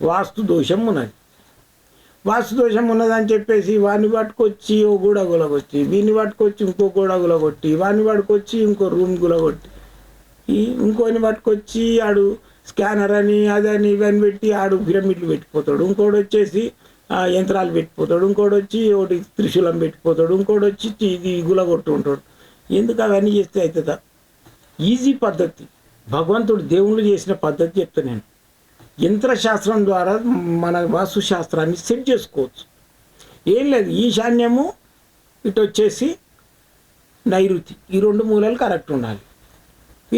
వాస్తు దోషం ఉన్నది వాస్తు దోషం ఉన్నదని చెప్పేసి వాడిని పట్టుకొచ్చి ఓ గూడ గులగొచ్చి వీడిని పట్టుకొచ్చి ఇంకో గూడ గులగొట్టి వాడిని పట్టుకొచ్చి ఇంకో రూమ్ గులగొట్టి ఈ ఇంకోని పట్టుకొచ్చి ఆడు స్కానర్ అని అదని ఇవన్నీ పెట్టి ఆడు పిరమిడ్లు పెట్టిపోతాడు. ఇంకోటి వచ్చేసి యంత్రాలు పెట్టిపోతాడు. ఇంకోటి వచ్చి ఒకటి త్రిశూలం పెట్టిపోతాడు. ఇంకోటి వచ్చి ఇది గులగొట్టు ఉంటాడు. ఎందుకు అవన్నీ చేస్తే అవుతుందా ఈజీ పద్ధతి. భగవంతుడు దేవుళ్ళు చేసిన పద్ధతి చెప్తా నేను. యంత్రశాస్త్రం ద్వారా మన వాస్తుశాస్త్రాన్ని సెట్ చేసుకోవచ్చు. ఏం లేదు ఈశాన్యము ఇటు వచ్చేసి నైరుతి. ఈ రెండు మూలలు కరెక్ట్ ఉండాలి.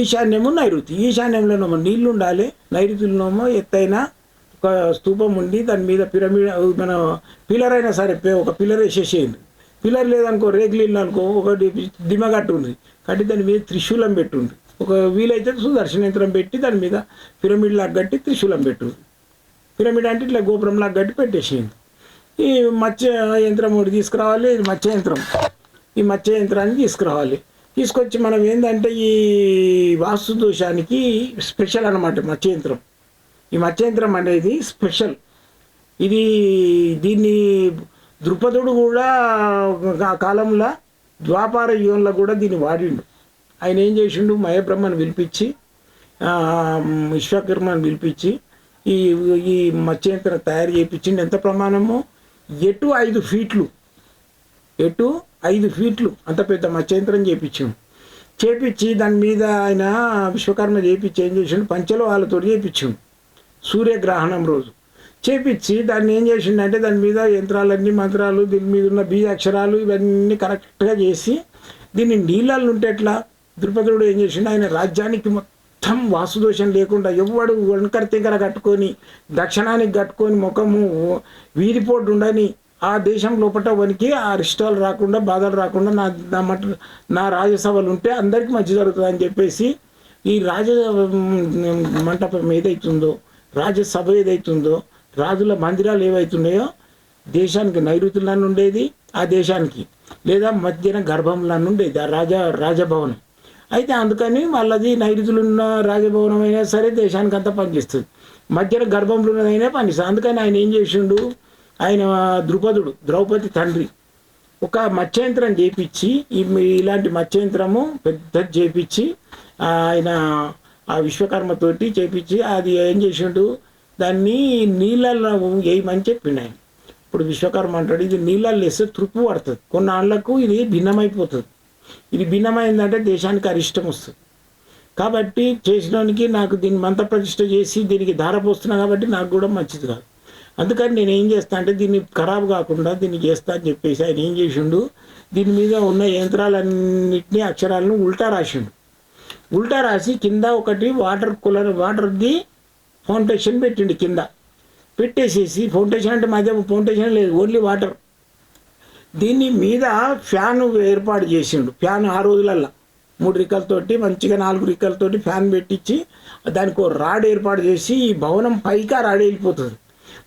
ఈశాన్యము నైరుతి. ఈశాన్యంలోనేమో నీళ్ళు ఉండాలి నైరుతిలోనేమో ఎత్తైన ఒక స్తూపం ఉండి దాని మీద పిరమిడ్ మన పిల్లర్ అయినా సరే ఒక పిల్లర్ వేసేసేయండి. పిల్లర్ లేదనుకో రేకులు అనుకో ఒకటి దిమగట్టు ఉంది కాబట్టి దాని మీద త్రిశూలం పెట్టుంది ఒక వీలైతే సుదర్శన యంత్రం పెట్టి దాని మీద పిరమిడ్ లాగా కట్టి త్రిశూలం పెట్టు పిరమిడ్ అంటే ఇట్లా గోపురం లాగా కట్టి పెట్టేసేయండి ఈ మత్స్య యంత్రం ఒకటి తీసుకురావాలి ఇది మత్స్య యంత్రం. ఈ మత్స్య యంత్రాన్ని తీసుకురావాలి. తీసుకొచ్చి మనం ఏంటంటే ఈ వాస్తు దోషానికి స్పెషల్ అన్నమాట మత్స్య యంత్రం. ఈ మత్స్య యంత్రం అనేది స్పెషల్. ఇది దీన్ని ద్రుపదుడు కూడా ఆ కాలంలో ద్వాపార యుగంలో కూడా దీన్ని వాడిండు. ఆయన ఏం చేసిండు? మయబ్రహ్మను పిలిపించి విశ్వకర్మను పిలిపించి ఈ ఈ మత్స్యంత్రం తయారు చేయించిండు ఎంత ప్రమాణము? ఎటు ఐదు ఫీట్లు. ఎటు ఐదు ఫీట్లు. అంత పెద్ద మత్స్యంత్రం చేయించాం చేపించి దాని మీద ఆయన విశ్వకర్మ చేయించి ఏం చేసిండు? పంచలో వాళ్ళతో చేయించాం సూర్యగ్రహణం రోజు. చేపించి దాన్ని ఏం చేసిండంటే దాని మీద యంత్రాలన్నీ మంత్రాలు దీని మీద ఉన్న బీజాక్షరాలు ఇవన్నీ కరెక్ట్గా చేసి దీన్ని నీళ్ళల్లో ఉంటే ఎట్లా? ద్రుపదుడు ఏం చేసిండు? ఆయన రాజ్యానికి మొత్తం వాసుదోషం లేకుండా ఎవ్వడు వెనకర తింకర కట్టుకొని దక్షిణానికి కట్టుకొని ముఖము వీరిపోటు ఉండని ఆ దేశం లోపల వనికి ఆ రిష్టాలు రాకుండా బాధలు రాకుండా నా నా మట నా రాజ్యసభలు ఉంటే అందరికీ మంచి జరుగుతుంది అని చెప్పేసి ఈ రాజ మంటపం ఏదైతుందో రాజ్యసభ ఏదైతుందో రాజుల మందిరాలు ఏవైతున్నాయో దేశానికి నైరుతులను ఉండేది ఆ దేశానికి. లేదా మధ్యన గర్భంలో ఉండేది ఆ రాజా రాజభవనం. అయితే అందుకని వాళ్ళది నైరుతులు ఉన్న రాజభవనం అయినా సరే దేశానికి అంతా పనిచేస్తుంది. మధ్యలో గర్భంలో ఉన్నదైనా పనిచేస్తుంది. అందుకని ఆయన ఏం చేసిండు? ఆయన ద్రుపదుడు ద్రౌపది తండ్రి ఒక మత్స్యంత్రం చేపించి ఇలాంటి మత్స్యంత్రము పెద్దది చేపించి ఆయన ఆ విశ్వకర్మతోటి చేపించి అది ఏం చేసిండు? దాన్ని నీళ్ళల్లో వేయమని చెప్పిండు ఆయన. ఇప్పుడు విశ్వకర్మ అంటాడు ఇది నీళ్ళల్లో వేస్తే తృప్పు పడుతుంది. కొన్నాళ్ళకు ఇది భిన్నమైపోతుంది. ఇది భిన్నమైందంటే దేశానికి అరిష్టం వస్తుంది. కాబట్టి చేసినోనికి నాకు దీన్ని మంత ప్రతిష్ట చేసి దీనికి ధార పోస్తున్నా కాబట్టి నాకు కూడా మంచిది కాదు. అందుకని నేను ఏం చేస్తా అంటే దీన్ని ఖరాబ్ కాకుండా దీన్ని చేస్తా అని చెప్పేసి ఆయన ఏం చేసిండు? దీని మీద ఉన్న యంత్రాలన్నింటినీ అక్షరాలను ఉల్టా రాసిండు. ఉల్టా రాసి కింద ఒకటి వాటర్ కూలర్ వాటర్ది ఫౌండేషన్ పెట్టిండు కింద. పెట్టేసేసి ఫౌండేషన్ అంటే మధ్య ఫౌండేషన్ లేదు ఓన్లీ వాటర్. దీని మీద ఫ్యాన్ ఏర్పాటు చేసిండు. ఫ్యాన్ ఆ రోజులల్లో. మూడు రిక్కలతోటి మంచిగా నాలుగు రిక్కలతోటి ఫ్యాన్ పెట్టించి దానికి ఒక రాడ్ ఏర్పాటు చేసి ఈ భవనం పైకి ఆ రాడ్ వెళ్ళిపోతుంది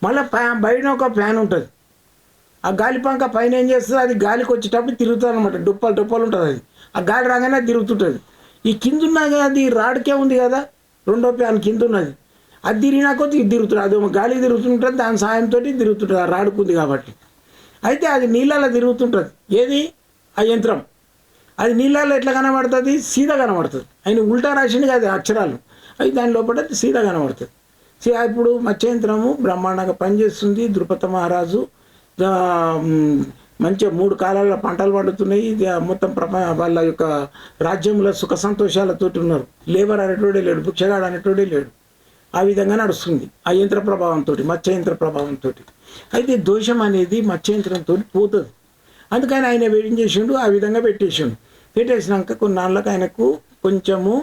మళ్ళీ ఫ్యాన్ బయట ఒక ఫ్యాన్ ఉంటుంది. ఆ గాలి పంక పైన ఏం చేస్తుంది? అది గాలికి వచ్చేటప్పుడు తిరుగుతుంది అనమాట డుప్పలు డుప్పలు ఉంటుంది అది. ఆ గాలి రాగానే తిరుగుతుంటుంది. ఈ కింద ఉన్నది అది రాడ్కే ఉంది కదా. రెండో ఫ్యాన్ కింద ఉన్నది అది తిరిగినా కొద్ది ఇది తిరుగుతుంది. అది గాలి తిరుగుతుంటుంది దాని సాయంతో తిరుగుతుంటుంది. ఆ రాడుకుంది కాబట్టి. అయితే అది నీళ్ళలో తిరుగుతుంటుంది. ఏది? ఆ యంత్రం. అది నీళ్ళలో ఎట్లా కనబడుతుంది? సీదా కనబడుతుంది. ఆయన ఉల్టా రాసింది కాదు అక్షరాలు. అవి దాని లోపల సీదా కనబడుతుంది. సీ ఇప్పుడు మత్స్యంత్రము బ్రహ్మాండంగా పనిచేస్తుంది. ద్రుపద మహారాజు మంచిగా మూడు కాలాల పంటలు పండుతున్నాయి. ఇది మొత్తం ప్రప వాళ్ళ యొక్క రాజ్యంలో సుఖ సంతోషాలతోటి ఉన్నారు. లేబర్ అనేటోడే లేడు భిక్షగాడు అనేటోడే లేడు. ఆ విధంగా నడుస్తుంది. ఆ యంత్ర ప్రభావంతో మత్స్య యంత్ర ప్రభావంతో అయితే దోషం అనేది మత్స్యంత్రంతో పోతుంది. అందుకని ఆయన ఏం చేసిండు ఆ విధంగా పెట్టేసిండు. పెట్టేసినాక కొన్నాళ్ళకు ఆయనకు కొంచెము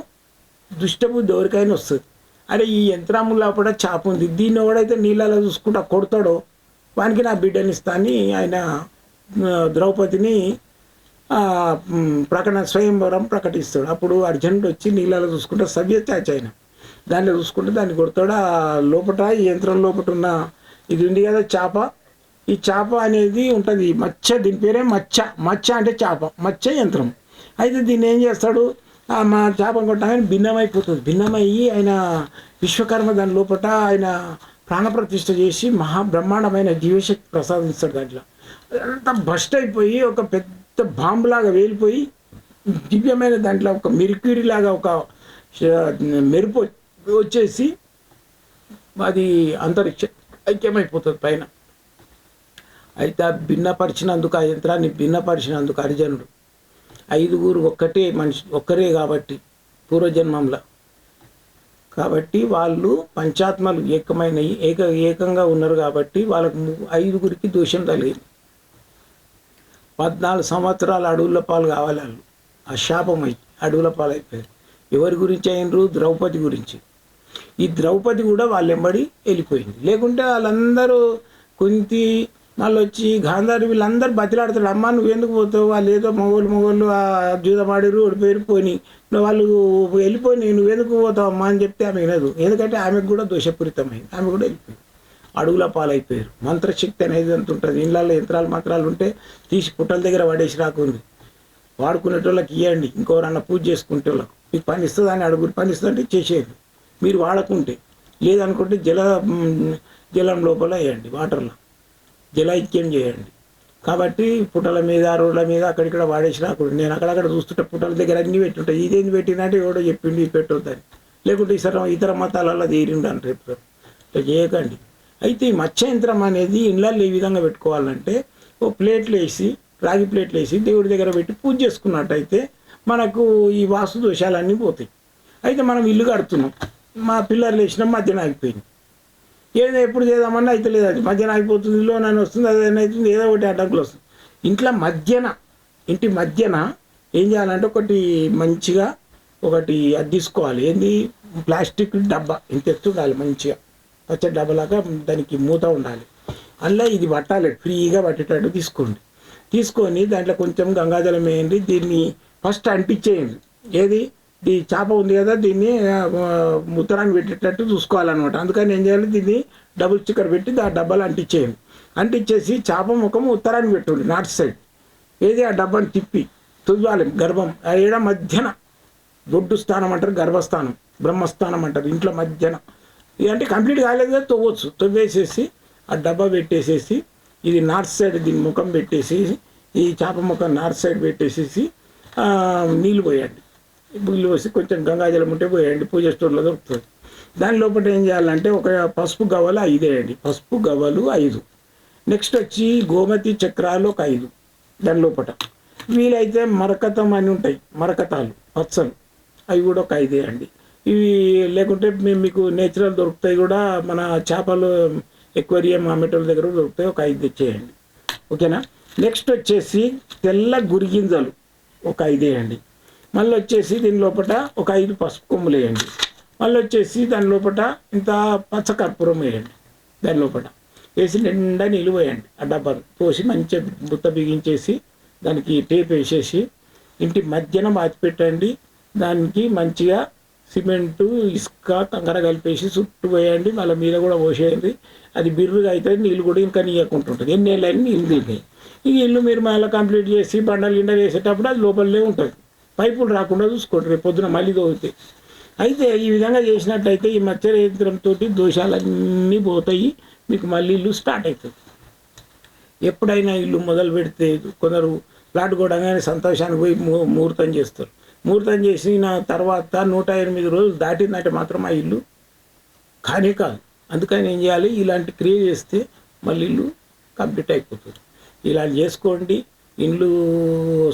దుష్టబుద్ధి ఎవరికైనా వస్తుంది. అరే ఈ యంత్రాము లోపల చాప ఉంది. దీన్ని ఎవడైతే నీళ్ళలో చూసుకుంటా కొడతాడో వానికి నా బిడ్డని ఇస్తాని ఆయన ద్రౌపదిని ప్రకటన స్వయంవరం ప్రకటిస్తాడు. అప్పుడు అర్జునుడు వచ్చి నీళ్ళలో చూసుకుంటే సవ్యత్యాచ ఆయన. దాన్ని చూసుకుంటే దాన్ని కొడతాడు. ఆ లోపట ఈ యంత్రం లోపట ఉన్న ఇది ఉంది కదా చేప. ఈ చేప అనేది ఉంటుంది. మచ్చ దీని పేరే మచ్చ. మచ్చ అంటే చేప. మచ్చ యంత్రం. అయితే దీన్ని ఏం చేస్తాడు? మా చేప కొట్టగానే భిన్నమైపోతుంది. భిన్నమయ్యి ఆయన విశ్వకర్మ దాని లోపట ఆయన ప్రాణప్రతిష్ఠ చేసి మహాబ్రహ్మాండమైన జీవశక్తి ప్రసాదిస్తాడు దాంట్లో. అంతా బస్ట్ అయిపోయి ఒక పెద్ద బాంబులాగా వేలిపోయి దివ్యమైన దాంట్లో ఒక మెరిక్యూరీ లాగా ఒక మెరుపు వచ్చేసి అది అంతరిక్ష. ఐక్యమైపోతుంది పైన. అయితే ఆ భిన్నపరిచినందుకు ఆ యంత్రాన్ని భిన్నపరిచినందుకు అర్జునుడు ఐదుగురు ఒక్కటే మనిషి ఒక్కరే కాబట్టి పూర్వజన్మంలో. కాబట్టి వాళ్ళు పంచాత్మలు ఏకమైనవి ఏక ఏకంగా ఉన్నారు కాబట్టి వాళ్ళకు ఐదుగురికి దోషం తగిలింది పద్నాలుగు సంవత్సరాలు అడవుల పాలు కావాలి వాళ్ళు. ఆ శాపం అయి అడవుల పాలు అయిపోయారు ఎవరి గురించి అయినరు? ద్రౌపది గురించి. ఈ ద్రౌపది కూడా వాళ్ళెంబడి వెళ్ళిపోయింది. లేకుంటే వాళ్ళందరూ కుంతి మళ్ళీ వచ్చి గాంధారి వీళ్ళందరూ బతిలాడతాడు అమ్మ నువ్వు ఎందుకు పోతావు? వాళ్ళు ఏదో మొగోళ్ళు మొగోళ్ళు జూదమాడిరు పేరు పోని. నువ్వు వాళ్ళు వెళ్ళిపోయి నువ్వు ఎందుకు పోతావు అమ్మా అని చెప్తే ఆమె వినదు. ఎందుకంటే ఆమెకు కూడా దోషపూరితమైంది. ఆమె కూడా వెళ్ళిపోయింది. అడుగుల పాలైపోయారు. మంత్రశక్తి అనేది అంత ఉంటుంది. ఇళ్ళల్లో యంత్రాలు మంత్రాలు ఉంటే తీసి పుట్టల దగ్గర పడేసి రాకుంది. వాడుకునేటోళ్ళకి ఇవ్వండి ఇంకోరన్నా పూజ చేసుకుంటే వాళ్ళకు మీకు పని ఇస్తుందని అడుగురు. పని ఇస్తుందంటే చేసేది మీరు వాడకుంటే లేదనుకుంటే జల జలం లోపల వేయండి వాటర్లో. జలైక్యం చేయండి. కాబట్టి పుటల మీద రోడ్ల మీద అక్కడిక్కడ వాడేసి రాకూడదు. నేను అక్కడక్కడ చూస్తుంటే పుటల దగ్గర అన్ని పెట్టుంటాయి ఇదేంది పెట్టినట్టు ఎవడో చెప్పిండి ఇది పెట్టొద్దని. లేకుంటే ఇతర ఇతర మతాలలో తీరిండు అని రేపు ఇట్లా చేయకండి. అయితే ఈ మత్స్య యంత్రం అనేది ఇళ్ళల్లో ఈ విధంగా పెట్టుకోవాలంటే ఓ ప్లేట్లు వేసి రాగి ప్లేట్లు వేసి దేవుడి దగ్గర పెట్టి పూజ చేసుకున్నట్టయితే మనకు ఈ వాస్తు దోషాలన్నీ పోతాయి. అయితే మనం ఇల్లు కడుతున్నాం. మా పిల్లర్లు వేసినాం మధ్యన ఆగిపోయింది. ఏదో ఎప్పుడు చేద్దామన్నా అయితే లేదు అది. మధ్యన అయిపోతుంది లోన్ అని వస్తుంది అది అవుతుంది ఏదో ఒకటి అడ్డంకులు వస్తుంది. ఇంట్లో మధ్యన ఇంటి మధ్యన ఏం చేయాలంటే ఒకటి మంచిగా ఒకటి అది తీసుకోవాలి. ఏంది? ప్లాస్టిక్ డబ్బా. ఇంత ఎత్తు ఉండాలి మంచిగా. పచ్చ డబ్బాలాగా దానికి మూత ఉండాలి. అందులో ఇది పట్టాలి ఫ్రీగా పట్టేటట్టు తీసుకోండి. తీసుకొని దాంట్లో కొంచెం గంగాజలం వేయండి దీన్ని ఫస్ట్ అంటించేయండి. ఏది? ఈ చేప ఉంది కదా దీన్ని ముత్తరాన్ని పెట్టేటట్టు చూసుకోవాలన్నమాట. అందుకని ఏం చేయాలి దీన్ని డబుల్ స్టిక్కర్ పెట్టి ఆ డబ్బాలు అంటించేయండి అంటించేసి చేప ముఖం ఉత్తరాన్ని పెట్టుండి నార్త్ సైడ్. ఏది ఆ డబ్బాని తిప్పి తువ్వాలి గర్భం. ఆ ఏడ మధ్యన దొడ్డు స్థానం అంటారు గర్భస్థానం బ్రహ్మస్థానం అంటారు ఇంట్లో మధ్యన. ఇదంటే అంటే కంప్లీట్ కాలేదు కదా తవ్వచ్చు. తవ్వేసేసి ఆ డబ్బా పెట్టేసేసి ఇది నార్త్ సైడ్ దీని ముఖం పెట్టేసి ఈ చేప ముఖం నార్త్ సైడ్ పెట్టేసేసి నీళ్ళు పోయండి నీళ్ళు పోసి కొంచెం గంగాజలం ఉంటే పోయండి పూజ స్టోర్లో దొరుకుతుంది. దాని లోపల ఏం చేయాలంటే ఒక పసుపు గవ్వలు ఐదేయండి పసుపు గవ్వలు ఐదు. నెక్స్ట్ వచ్చి గోమతి చక్రాలు ఒక ఐదు. దాని లోపల. వీలైతే మరకతం అని ఉంటాయి మరకతాలు పచ్చలు. అవి కూడా ఒక ఐదు వేయండి. ఇవి లేకుంటే మేము మీకు నేచురల్ దొరుకుతాయి కూడా మన చేపలు ఎక్వేరియం అమ్మేటోళ్ళ దగ్గర దొరుకుతాయి ఒక ఐదు తెచ్చేయండి. ఓకేనా? నెక్స్ట్ వచ్చేసి తెల్ల గురిగింజలు ఒక ఐదు వేయండి. మళ్ళీ వచ్చేసి దీని లోపల ఒక ఐదు పసుపు కొమ్ములు వేయండి. మళ్ళీ వచ్చేసి దాని లోపల ఇంత పచ్చకర్పూరం వేయండి. దాని లోపల వేసి నిండా నీళ్ళు వేయండి ఆ డబ్బాను పోసి మంచిగా బుత్త బిగించేసి దానికి టేప్ వేసేసి ఇంటి మధ్యన మార్చి పెట్టండి దానికి మంచిగా సిమెంటు ఇసుక కంకర కలిపేసి చుట్టూ పోయండి. మళ్ళీ మీద కూడా పోసేయండి. అది బిర్రుగా అవుతుంది నీళ్ళు కూడా ఇంకా నీయకుంటుంటుంది ఎన్ని నీళ్ళు అయినా నీళ్ళు దిగాయి ఈ ఇల్లు మీరు మళ్ళీ కంప్లీట్ చేసి బండలు గిండలు వేసేటప్పుడు అది లోపలనే ఉంటుంది. పైపులు రాకుండా చూసుకోండి రేపు పొద్దున మళ్ళీ తోగుతాయి అయితే ఈ విధంగా చేసినట్టయితే ఈ మత్స్య యంత్రంతో దోషాలన్నీ పోతాయి మీకు మళ్ళీ ఇల్లు స్టార్ట్ అవుతుంది. ఎప్పుడైనా ఇల్లు మొదలు పెడితే కొందరు ప్లాట్ కొనగానే సంతోషానికి పోయి ముహూర్తం చేస్తారు. ముహూర్తం చేసిన తర్వాత నూట ఎనిమిది రోజులు దాటిందంటే మాత్రం ఆ ఇల్లు కానీ కాదు. అందుకని ఏం చేయాలి? ఇలాంటి క్రియ చేస్తే మళ్ళీ ఇల్లు కంప్లీట్ అయిపోతుంది. ఇలా చేసుకోండి. ఇండ్లు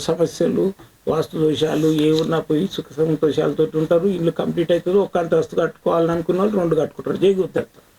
సమస్యలు వాస్తు దోషాలు ఏ ఉన్నా పోయి సుఖ సంతోషాలతో ఉంటారు. ఇల్లు కంప్లీట్ అవుతుంది. ఒక్క అంతస్తు కట్టుకోవాలని అనుకున్న వాళ్ళు రెండు కట్టుకుంటారు. జై